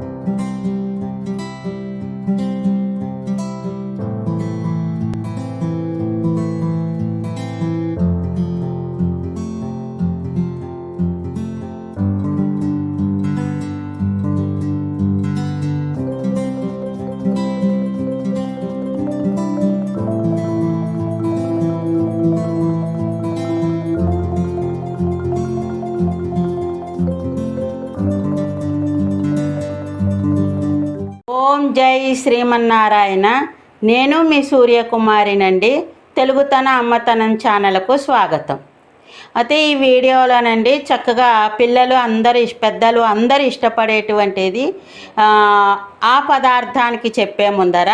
ఓం జై శ్రీమన్నారాయణ నేను మీ సూర్యకుమారినండి. తెలుగుతన అమ్మతనం ఛానల్కు స్వాగతం. అయితే ఈ వీడియోలోనండి చక్కగా పిల్లలు అందరు పెద్దలు అందరు ఇష్టపడేటువంటిది ఆ పదార్థానికి చెప్పే ముందర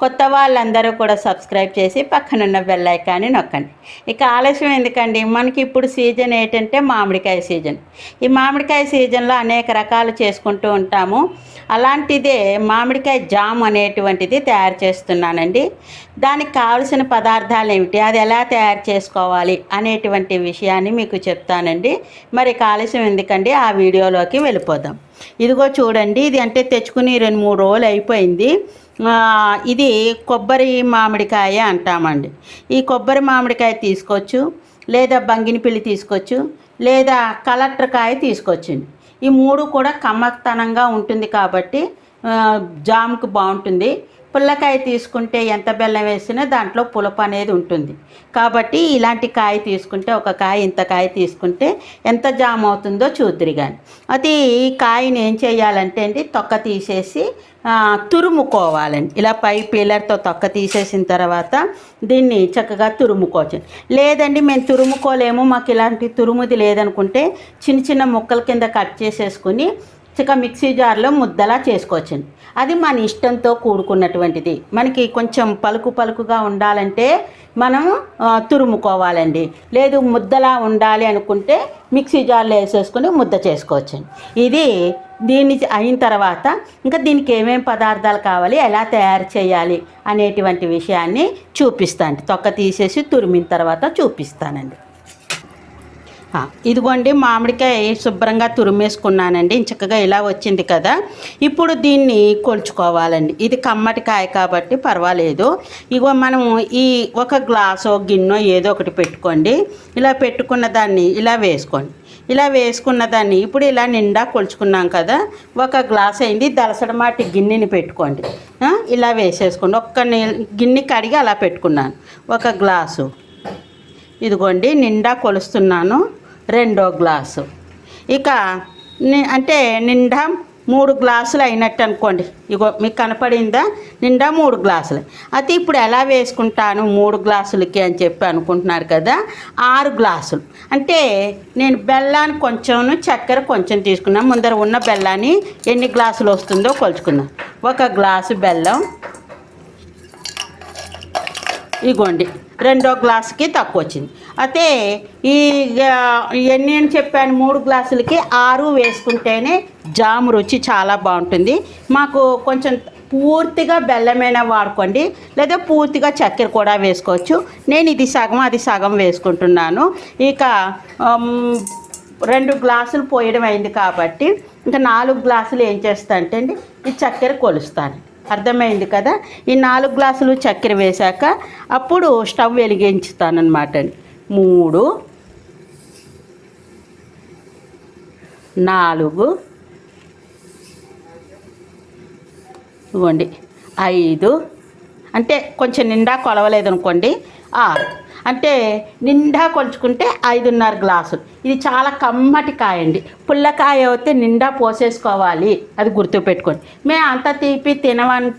కొత్త వాళ్ళందరూ కూడా సబ్స్క్రైబ్ చేసి పక్కనున్న బెల్ ఐకాన్ని నొక్కండి. ఇక ఆలస్యం ఎందుకండి? మనకి ఇప్పుడు సీజన్ ఏంటంటే మామిడికాయ సీజన్ ఈ మామిడికాయ సీజన్లో అనేక రకాలు చేసుకుంటూ ఉంటాము. అలాంటిదే మామిడికాయ జామ్ అనేటువంటిది తయారు చేస్తున్నానండి. దానికి కావలసిన పదార్థాలు ఏమిటి? అది ఎలా తయారు చేసుకోవాలి అనేటువంటి విషయాన్ని మీకు చెప్తానండి. మరి కాలుష్యం ఎందుకండి? ఆ వీడియోలోకి వెళ్ళిపోదాం. ఇదిగో చూడండి ఇది అంటే తెచ్చుకుని రెండు మూడు రోజులు అయిపోయింది. ఇది కొబ్బరి మామిడికాయ అంటామండి. ఈ కొబ్బరి మామిడికాయ తీసుకోవచ్చు లేదా బంగినపిల్లి తీసుకోవచ్చు లేదా కలెక్టర్ కాయ తీసుకోవచ్చండి. ఈ మూడు కూడా కమ్మతనంగా ఉంటుంది కాబట్టి జామ్కి బాగుంటుంది. పుల్లకాయ తీసుకుంటే ఎంత బెల్లం వేసినా దాంట్లో పులప అనేది ఉంటుంది. కాబట్టి ఇలాంటి కాయ తీసుకుంటే ఒక కాయ ఇంత కాయ తీసుకుంటే ఎంత జామ్ అవుతుందో చూద్దరి కానీ అది ఈ కాయని ఏం చేయాలంటే అండి తొక్క తీసేసి తురుముకోవాలండి. ఇలా పై పీలర్తో తొక్క తీసేసిన తర్వాత దీన్ని చక్కగా తురుముకోవచ్చు. లేదండి మేము తురుముకోలేము. మాకు ఇలాంటి తురుముది లేదనుకుంటే చిన్న చిన్న ముక్కల కింద కట్ చేసేసుకుని చక్కగా మిక్సీ జార్లో ముద్దలా చేసుకోవచ్చండి. అది మన ఇష్టంతో కూడుకున్నటువంటిది. మనకి కొంచెం పలుకు పలుకుగా ఉండాలంటే మనం తురుముకోవాలండి. లేదు ముద్దలా ఉండాలి అనుకుంటే మిక్సీ జార్లో వేసేసుకుని ముద్ద చేసుకోవచ్చండి. ఇది దీన్ని అయిన తర్వాత ఇంకా దీనికి ఏమేమి పదార్థాలు కావాలి ఎలా తయారు చేయాలి అనేటువంటి విషయాన్ని చూపిస్తాను తొక్క తీసేసి తురిమిన తర్వాత చూపిస్తానండి. ఇదిగోండి మామిడికాయ శుభ్రంగా తురిమేసుకున్నానండి. చక్కగా ఇలా వచ్చింది కదా. ఇప్పుడు దీన్ని కొలుచుకోవాలండి. ఇది కమ్మటి కాయ కాబట్టి పర్వాలేదు. ఇగో మనం ఈ ఒక గ్లాసో గిన్నె ఏదో ఒకటి పెట్టుకోండి. ఇలా పెట్టుకున్న దాన్ని ఇలా వేసుకోండి. ఇలా వేసుకున్న దాన్ని ఇప్పుడు ఇలా నిండా కొలుచుకున్నాం కదా. ఒక గ్లాస్ అయింది. దలసడమాటి గిన్నెని పెట్టుకోండి. ఇలా వేసేసుకోండి. ఒక్క గిన్నె కడిగి అలా పెట్టుకున్నాను. ఒక గ్లాసు. ఇదిగోండి నిండా కొలుస్తున్నాను. రెండో గ్లాసు. ఇక ని- అంటే నిండా మూడు గ్లాసులు అయినట్టు అనుకోండి. ఇగో మీకు కనపడిందా? నిండా మూడు గ్లాసులు. అయితే ఇప్పుడు ఎలా వేసుకుంటాను మూడు గ్లాసులకి అని చెప్పి అనుకుంటున్నారు కదా? ఆరు గ్లాసులు. అంటే నేను బెల్లాన్ని కొంచెం చక్కెర కొంచెం తీసుకున్నాను ముందర ఉన్న బెల్లాన్ని ఎన్ని గ్లాసులు వస్తుందో కొలుచుకున్నాను ఒక గ్లాసు బెల్లం. ఇగోండి. రెండో గ్లాసుకి తక్కువ వచ్చింది. అయితే ఈ ఎన్ని అని చెప్పాను మూడు గ్లాసులకి ఆరు వేసుకుంటేనే జాము రుచి చాలా బాగుంటుంది. మాకు కొంచెం పూర్తిగా బెల్లమైనా వాడుకోండి లేదా పూర్తిగా చక్కెర కూడా వేసుకోవచ్చు. నేను ఇది సగం అది సగం వేసుకుంటున్నాను. ఇక రెండు గ్లాసులు పోయడం అయింది కాబట్టి ఇంకా నాలుగు గ్లాసులు ఏం చేస్తా అంటే అండి ఈ చక్కెర కొలుస్తాను. అర్థమైంది కదా? ఈ నాలుగు గ్లాసులు చక్కెర వేశాక అప్పుడు స్టవ్ వెలిగించుతానమాట అండి. మూడు నాలుగు ఇవ్వండి ఐదు అంటే కొంచెం నిండా కొలవలేదు అనుకోండి ఆరు. అంటే నిండా కొలుచుకుంటే ఐదున్నర గ్లాసులు ఇది చాలా కమ్మటి కాయ అండి పుల్లకాయ అయితే నిండా పోసేసుకోవాలి. అది గుర్తుపెట్టుకోండి. మేము అంత తీపి తినవని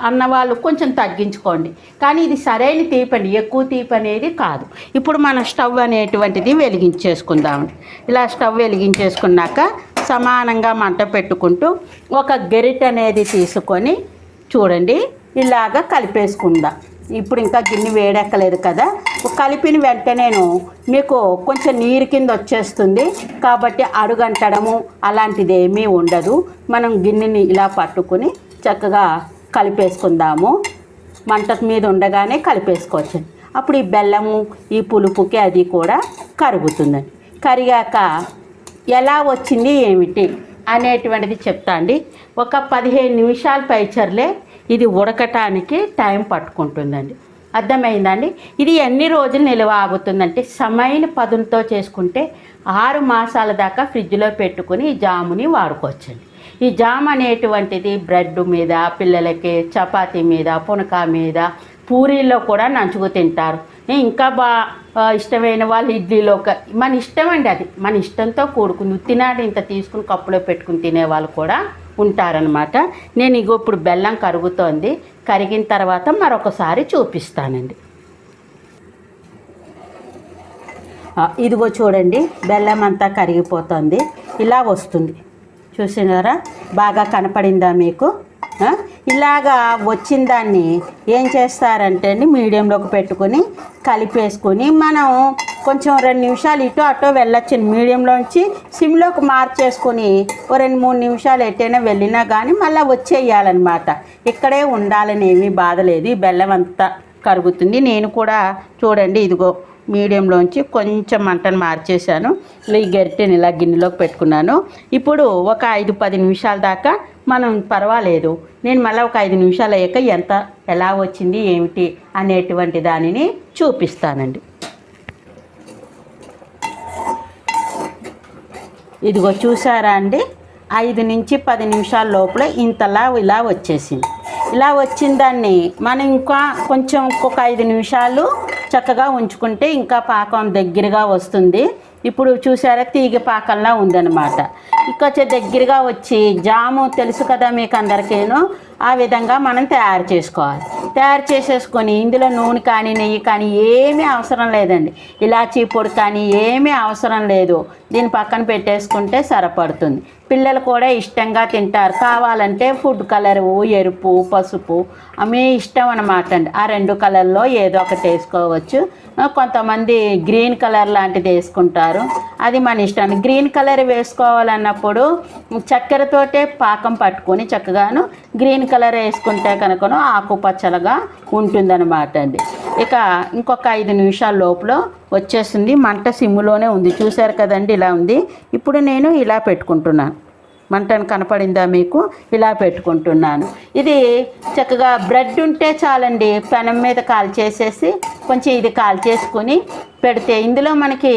అన్నవాళ్ళు కొంచెం తగ్గించుకోండి. కానీ ఇది సరైన తీపండి. ఎక్కువ తీపి అనేది కాదు. ఇప్పుడు మన స్టవ్ అనేటువంటిది వెలిగించేసుకుందామండి ఇలా స్టవ్ వెలిగించేసుకున్నాక సమానంగా మంట పెట్టుకుంటూ ఒక గెరిట్ అనేది తీసుకొని చూడండి. ఇలాగా కలిపేసుకుందాం. ఇప్పుడు ఇంకా గిన్నె వేడెక్కలేదు కదా. కలిపిన వెంటనేను మీకు కొంచెం నీరు కింద వచ్చేస్తుంది. కాబట్టి అడుగంటడము అలాంటిది ఏమీ ఉండదు. మనం గిన్నెని ఇలా పట్టుకుని చక్కగా కలిపేసుకుందాము. మంట మీద ఉండగానే కలిపేసుకోవచ్చు. అప్పుడు ఈ బెల్లము ఈ పులుపుకి అది కూడా కరుగుతుందండి కరిగాక ఎలా వచ్చింది ఏమిటి అనేటువంటిది చెప్తా అండి. ఒక పదిహేను నిమిషాల పైచర్లే ఇది ఉడకటానికి టైం పట్టుకుంటుందండి. అర్థమైందండి? ఇది ఎన్ని రోజులు నిల్వ ఆగుతుందంటే సమైన పదులతో చేసుకుంటే ఆరు మాసాల దాకా ఫ్రిడ్జ్లో పెట్టుకుని ఈ జాముని వాడుకోవచ్చండి. ఈ జామ్ అనేటువంటిది బ్రెడ్ మీద పిల్లలకి చపాతీ మీద పునక మీద పూరీల్లో కూడా నంచుకు తింటారు. ఇంకా బా ఇష్టమైన వాళ్ళు ఇడ్లీలో ఒక- మన ఇష్టం అండి అది. మన ఇష్టంతో కూడుకుని ఉత్తినాడు ఇంత తీసుకుని కప్పులో పెట్టుకుని తినే వాళ్ళు కూడా ఉంటారనమాట నేను ఇగో ఇప్పుడు బెల్లం కరుగుతోంది. కరిగిన తర్వాత మరొకసారి చూపిస్తానండి. ఇదిగో చూడండి బెల్లం అంతా కరిగిపోతుంది. ఇలా వస్తుంది. చూసినారా బాగా కనపడిందా మీకు? ఇలాగా వచ్చిన దాన్ని ఏం చేస్తారంటే అండి మీడియంలోకి పెట్టుకొని కలిపేసుకొని మనం కొంచెం రెండు నిమిషాలు ఇటు అటో వెళ్ళొచ్చు మీడియంలోంచి సిమ్లోకి మార్చేసుకొని ఓ రెండు మూడు నిమిషాలు ఎట్టైనా వెళ్ళినా కానీ మళ్ళీ వచ్చేయాలన్నమాట. ఇక్కడే ఉండాలని ఏమీ బాధ లేదు. ఈ బెల్లం అంతా కరుగుతుంది. నేను కూడా చూడండి ఇదిగో మీడియంలోంచి కొంచెం మంటను మార్చేశాను. ఇలా ఈ గరిటెని ఇలా గిన్నెలోకి పెట్టుకున్నాను. ఇప్పుడు ఒక ఐదు పది నిమిషాల దాకా మనం పర్వాలేదు. నేను మళ్ళీ ఒక ఐదు నిమిషాలు అయ్యాక ఎంత ఎలా వచ్చింది ఏమిటి అనేటువంటి దానిని చూపిస్తానండి. ఇదిగో చూసారా అండి? ఐదు నుంచి పది నిమిషాల లోపల ఇంతలా ఇలా వచ్చేసింది. ఇలా వచ్చిన దాన్ని మనం ఇంకా కొంచెం ఇంకొక ఐదు నిమిషాలు చక్కగా ఉంచుకుంటే ఇంకా పాకం దగ్గరగా వస్తుంది. ఇప్పుడు చూసారా తీగ పాకంలా ఉందన్నమాట. ఇంకొంచెం దగ్గరగా వచ్చి జాము తెలుసు కదా మీకు అందరికీను ఆ విధంగా మనం తయారు చేసుకోవాలి. తయారు చేసేసుకొని ఇందులో నూనె కానీ నెయ్యి కానీ ఏమీ అవసరం లేదండి. ఇలాచీ పొడి కానీ ఏమీ అవసరం లేదు. దీని పక్కన పెట్టేసుకుంటే సరిపడుతుంది. పిల్లలు కూడా ఇష్టంగా తింటారు. కావాలంటే ఫుడ్ కలరు ఎరుపు పసుపు మీ ఇష్టం అనమాట అండి. ఆ రెండు కలర్లో ఏదో ఒకటి వేసుకోవచ్చు. కొంతమంది గ్రీన్ కలర్ లాంటిది వేసుకుంటారు. అది మన ఇష్టం. గ్రీన్ కలర్ వేసుకోవాలన్నప్పుడు చక్కెరతోటే పాకం పట్టుకొని చక్కగాను గ్రీన్ కలర్ వేసుకుంటే కనుకను ఆకుపచ్చలుగా ఉంటుందన్నమాట అండి. ఇక ఇంకొక ఐదు నిమిషాల లోపల వచ్చేస్తుంది. మంట సిమ్ములోనే ఉంది. చూశారు కదండి ఇలా ఉంది. ఇప్పుడు నేను ఇలా పెట్టుకుంటున్నాను. మంటను కనపడిందా మీకు? ఇలా పెట్టుకుంటున్నాను. ఇది చక్కగా బ్రెడ్ ఉంటే చాలండి పెనం మీద కాల్ చేసేసి కొంచెం ఇది కాల్ చేసుకుని పెడితే ఇందులో మనకి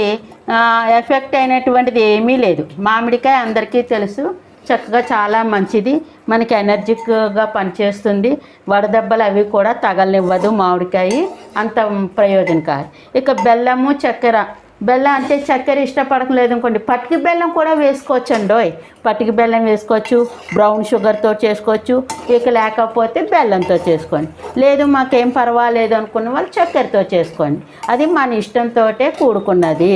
ఎఫెక్ట్ అయినటువంటిది ఏమీ లేదు. మామిడికాయ అందరికీ తెలుసు చక్కగా చాలా మంచిది. మనకి ఎనర్జిక్గా పనిచేస్తుంది. వడదెబ్బలు అవి కూడా తగలనివ్వదు మామిడికాయ అంత ప్రయోజనకారి. ఇక బెల్లము చక్కెర బెల్లం అంటే చక్కెర ఇష్టపడకలేదు అనుకోండి పటికి బెల్లం కూడా వేసుకోవచ్చు అండి పటికి బెల్లం వేసుకోవచ్చు బ్రౌన్ షుగర్తో చేసుకోవచ్చు ఇక లేకపోతే బెల్లంతో చేసుకోండి. లేదు మాకేం పర్వాలేదు అనుకున్న వాళ్ళు చక్కెరతో చేసుకోండి. అది మన ఇష్టంతో కూడుకున్నది.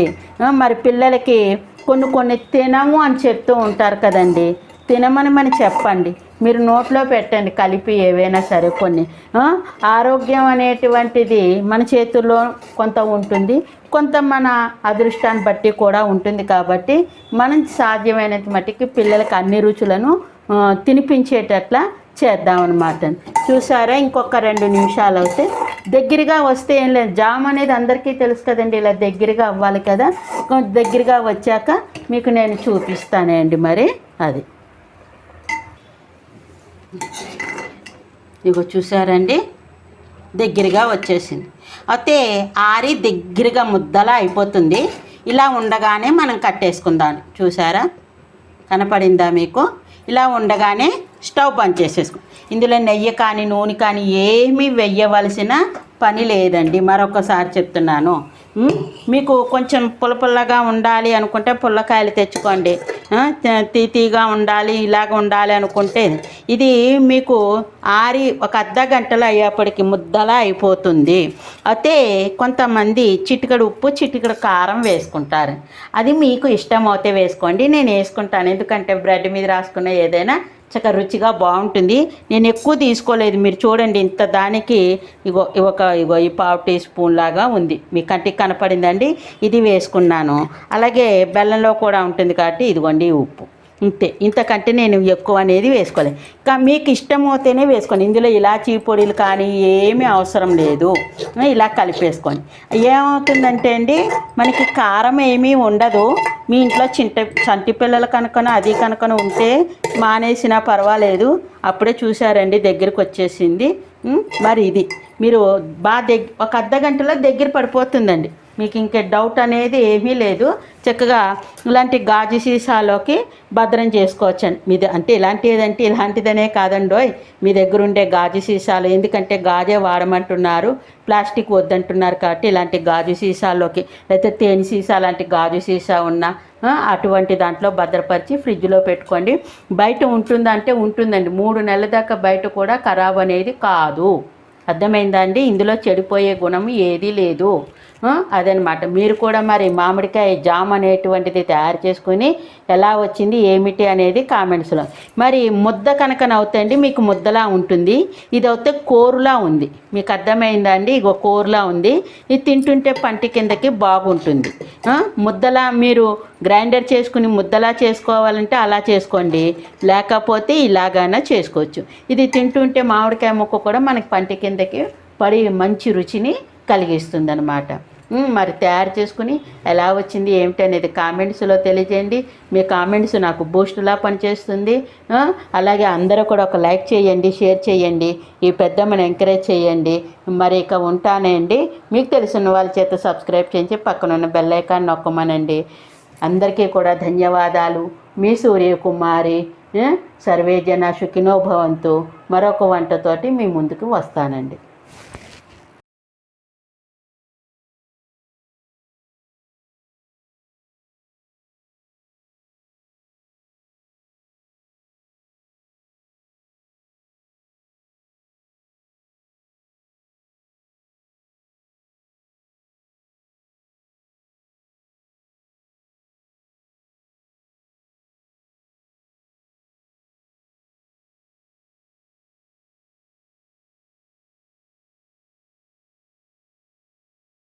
మరి పిల్లలకి కొన్ని కొన్ని తినము అని చెప్తూ ఉంటారు కదండి. తినమని మనం చెప్పండి. మీరు నోట్లో పెట్టండి కలిపి ఏవైనా సరే కొన్ని. ఆరోగ్యం అనేటువంటిది మన చేతుల్లో కొంత ఉంటుంది. కొంత మన అదృష్టాన్ని బట్టి కూడా ఉంటుంది కాబట్టి మనం సాధ్యమైనంత మట్టికి పిల్లలకి అన్ని రుచులను తినిపించేటట్లా చేద్దామన్నమాట. చూసారా? ఇంకొక రెండు నిమిషాలు అవుతే దగ్గరగా వస్తే ఏం లేదు. జామ్ అనేది అందరికీ తెలుసు కదండి. ఇలా దగ్గరగా అవ్వాలి కదా. కొంచెం దగ్గరగా వచ్చాక మీకు నేను చూపిస్తానండి మరి. అది. ఇగో చూసారండి? దగ్గరగా వచ్చేసింది. అయితే ఆరి దగ్గరగా ముద్దలా అయిపోతుంది. ఇలా ఉండగానే మనం కట్టేసుకుందాం. చూసారా కనపడిందా మీకు? ఇలా ఉండగానే స్టవ్ బంద్ చేసేసుకో ఇందులో నెయ్యి కానీ నూనె కానీ ఏమీ వెయ్యవలసిన పని లేదండి. మరొకసారి చెప్తున్నాను. మీకు కొంచెం పుల్ల పుల్లగా ఉండాలి అనుకుంటే పుల్లకాయలు తెచ్చుకోండి. తీతీగా ఉండాలి ఇలాగ ఉండాలి అనుకుంటే ఇది మీకు ఆరి ఒక అర్ధ గంటలు అయ్యేప్పటికి ముద్దలా అయిపోతుంది. అయితే కొంతమంది చిటికడు ఉప్పు చిటికడు కారం వేసుకుంటారు. అది మీకు ఇష్టం అయితే వేసుకోండి నేను వేసుకుంటాను. ఎందుకంటే బ్రెడ్ మీద రాసుకున్న ఏదైనా చక్కగా రుచిగా బాగుంటుంది. నేను ఎక్కువ తీసుకోలేదు. మీరు చూడండి ఇంత దానికి ఇగో ఒక ఇగో ఈ పావు టీ స్పూన్ లాగా ఉంది. మీ కంటికి కనపడిందండి. ఇది వేసుకున్నాను. అలాగే బెల్లంలో కూడా ఉంటుంది కాబట్టి ఇదిగోండి ఉప్పు. ఇంతే. ఇంతకంటే నేను ఎక్కువ అనేది వేసుకోలేదు. ఇంకా మీకు ఇష్టం అవుతేనే వేసుకోండి. ఇందులో ఇలాచీ పొడిలు కానీ ఏమీ అవసరం లేదు. ఇలా కలిపేసుకోండి. ఏమవుతుందంటే అండి మనకి కారం ఏమీ ఉండదు. మీ ఇంట్లో చింట చంటి పిల్లలు కనుక అది కనుక ఉంటే మానేసినా పర్వాలేదు. అప్పుడే చూసారండి దగ్గరికి వచ్చేసింది. మరి ఇది. మీరు బాగా దగ్గ ఒక అర్ధ గంటలో దగ్గర పడిపోతుందండి. మీకు ఇంకే డౌట్ అనేది ఏమీ లేదు. చక్కగా ఇలాంటి గాజు సీసాలోకి భద్రం చేసుకోవచ్చండి మీది అంటే ఇలాంటిదంటే ఇలాంటిదనే కాదండోయ్. మీ దగ్గర ఉండే గాజు సీసాలు ఎందుకంటే గాజే వాడమంటున్నారు. ప్లాస్టిక్ వద్దంటున్నారు కాబట్టి ఇలాంటి గాజు సీసాల్లోకి లేకపోతే తేనె సీసా లాంటి గాజు సీసా ఉన్న అటువంటి దాంట్లో భద్రపరిచి ఫ్రిడ్జ్లో పెట్టుకోండి. బయట ఉంటుందంటే ఉంటుందండి. మూడు నెలల దాకా బయట కూడా ఖరాబ్ అనేది కాదు. అర్థమైందా అండి? ఇందులో చెడిపోయే గుణం ఏదీ లేదు. అదనమాట. మీరు కూడా మరి మామిడికాయ జామ్ అనేటువంటిది తయారు చేసుకుని ఎలా వచ్చింది ఏమిటి అనేది కామెంట్స్లో. మరి ముద్ద కనుక నవ్వుతండి మీకు ముద్దలా ఉంటుంది. ఇది అయితే కోరులా ఉంది. మీకు అర్థమైందా అండి? ఇగో కోరులా ఉంది. ఇది తింటుంటే పంటి కిందకి బాగుంటుంది. ముద్దలా మీరు గ్రైండర్ చేసుకుని ముద్దలా చేసుకోవాలంటే అలా చేసుకోండి. లేకపోతే ఇలాగైనా చేసుకోవచ్చు. ఇది తింటుంటే మామిడికాయ ముక్క కూడా మనకి పంటి కిందకి పడి మంచి రుచిని కలిగిస్తుంది అనమాట మరి తయారు చేసుకుని ఎలా వచ్చింది ఏమిటి అనేది కామెంట్స్లో తెలియజేయండి. మీ కామెంట్స్ నాకు బూస్టులా పనిచేస్తుంది. అలాగే అందరూ కూడా ఒక లైక్ చేయండి షేర్ చేయండి ఈ పెద్దమ్మని ఎంకరేజ్ చేయండి. మరి ఇక ఉంటానండి. మీకు తెలిసిన వాళ్ళ చేత సబ్స్క్రైబ్ చేయించి పక్కన ఉన్న బెల్ ఐకాన్ నొక్కమనండి. అందరికీ కూడా ధన్యవాదాలు. మీ సూర్యకుమారి సర్వేజన సుఖినోభవంతో మరొక వంటతోటి మీ ముందుకు వస్తానండి.